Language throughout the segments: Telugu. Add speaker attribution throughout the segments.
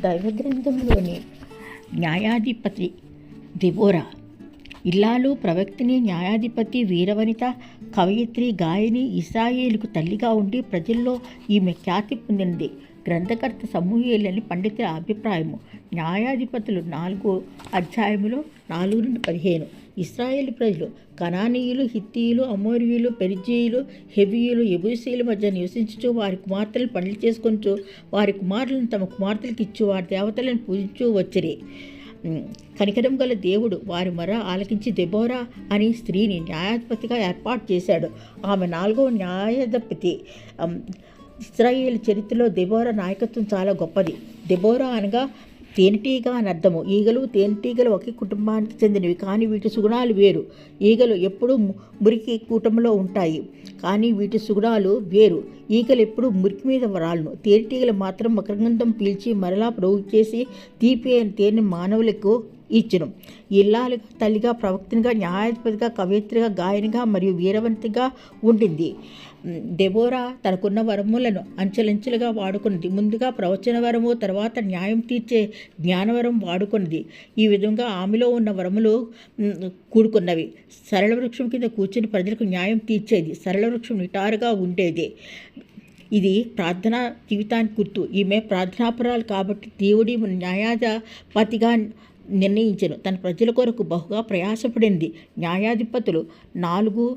Speaker 1: దైవగ్రంథంలోని న్యాయాధిపతి దిబోరా ఇల్లాలు ప్రవక్తిని న్యాయాధిపతి వీరవనిత కవయిత్రి గాయని ఇస్రాయేలుకు తల్లిగా ఉండి ప్రజల్లో ఈమె ఖ్యాతి పొందినది. గ్రంథకర్త సమూహేలని పండితుల అభిప్రాయము. న్యాయాధిపతులు నాలుగు అధ్యాయములో నాలుగు నుండి పదిహేను. ఇస్రాయేల్ ప్రజలు కనానీయులు హిత్తీయులు అమోరియులు పెరిజీయులు హెబీయులు ఎబూసీల మధ్య నివసించుచు వారి కుమార్తెలను పండ్లు చేసుకొంచు వారి కుమారులను తమ కుమార్తెలకు ఇచ్చు వారి దేవతలను పూజించు వచ్చిరి. కనికరం గల దేవుడు వారి మొర ఆలకించి దెబోరా అని స్త్రీని న్యాయాధిపతిగా ఏర్పాటు చేశాడు. ఆమె నాలుగవ న్యాయాధిపతి ఇస్రాయేల్ చరిత్రలో దెబోరా నాయకత్వం చాలా గొప్పది. దెబోరా అనగా తేనెటీగ అని అర్థము. ఈగలు తేనెటీగలు ఒకే కుటుంబానికి చెందినవి కానీ వీటి సుగుణాలు వేరు. ఈగలు ఎప్పుడూ మురికి కూటంలో ఉంటాయి కానీ వీటి సుగుణాలు వేరు. ఈగలు ఎప్పుడూ మురికి మీద రాళ్ళను తేనెటీగలు మాత్రం మకరంగంధం పీల్చి మరలా ప్రోగు చేసి తీపి తేనె మానవులకు ఇచ్చును. ఇల్లాలుగా తల్లిగా ప్రవక్తనిగా న్యాయాధిపతిగా కవయిత్రిగా గాయనిగా మరియు వీరవంతిగా ఉండింది. దెబోరా తనకున్న వరములను అంచెలంచెలుగా వాడుకున్నది ముందుగా ప్రవచన వరము తర్వాత న్యాయం తీర్చే జ్ఞానవరం వాడుకున్నది ఈ విధంగా ఆమెలో ఉన్న వరములు కూడుకున్నవి. సరళ వృక్షం కింద కూర్చుని ప్రజలకు న్యాయం తీర్చేది. సరళ వృక్షం నిటారుగా ఉండేది. ఇది ప్రార్థనా జీవితానికి గుర్తు. ఈమె ప్రార్థనాపరాలు కాబట్టి దేవుడి న్యాయాధిపతిగా నిర్ణయించను. తన ప్రజల కొరకు బహుగా ప్రయాసపడింది. న్యాయాధిపతులు నాలుగు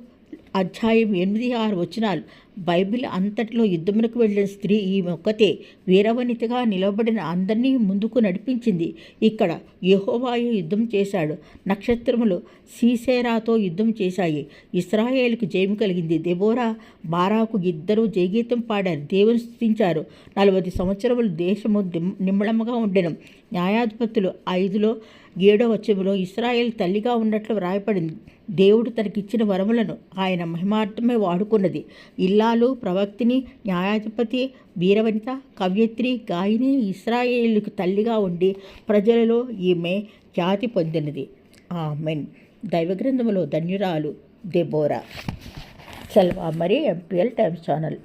Speaker 1: అధ్యాయం ఎనిమిది ఆరు వచనాలు బైబిల్ అంతటిలో యుద్ధమునకు వెళ్ళిన స్త్రీ ఈమె ఒక్కతే వీరవనితగా నిలబడిన అందరినీ ముందుకు నడిపించింది. ఇక్కడ యెహోవాయు యుద్ధం చేశాడు. నక్షత్రములు సీసేరాతో యుద్ధం చేశాయి. ఇస్రాయేలుకు జయము కలిగింది. దెబోరా బారాకు ఇద్దరు జయగీతం పాడారు. దేవుని స్థుతించారు నలభై సంవత్సరములు దేశము నిమ్మళముగా ఉండెను. న్యాయాధిపతులు ఐదులో ఏడో వచ్చములో ఇస్రాయేల్ తల్లిగా ఉన్నట్లు వ్రాయపడింది దేవుడు తనకిచ్చిన వరములను ఆయన మహిమార్థమే వాడుకున్నది. ఇల్లాలు ప్రవక్తిని న్యాయాధిపతి వీరవనిత కవయిత్రి గాయని ఇస్రాయేలుకు తల్లిగా ఉండి ప్రజలలో ఈమె ఖ్యాతి పొందినది. ఆమెన్. దైవగ్రంథములో ధన్యురాలు దెబోరా సెల్వా. మరి ఎంపీఎల్ టైమ్స్ ఛానల్.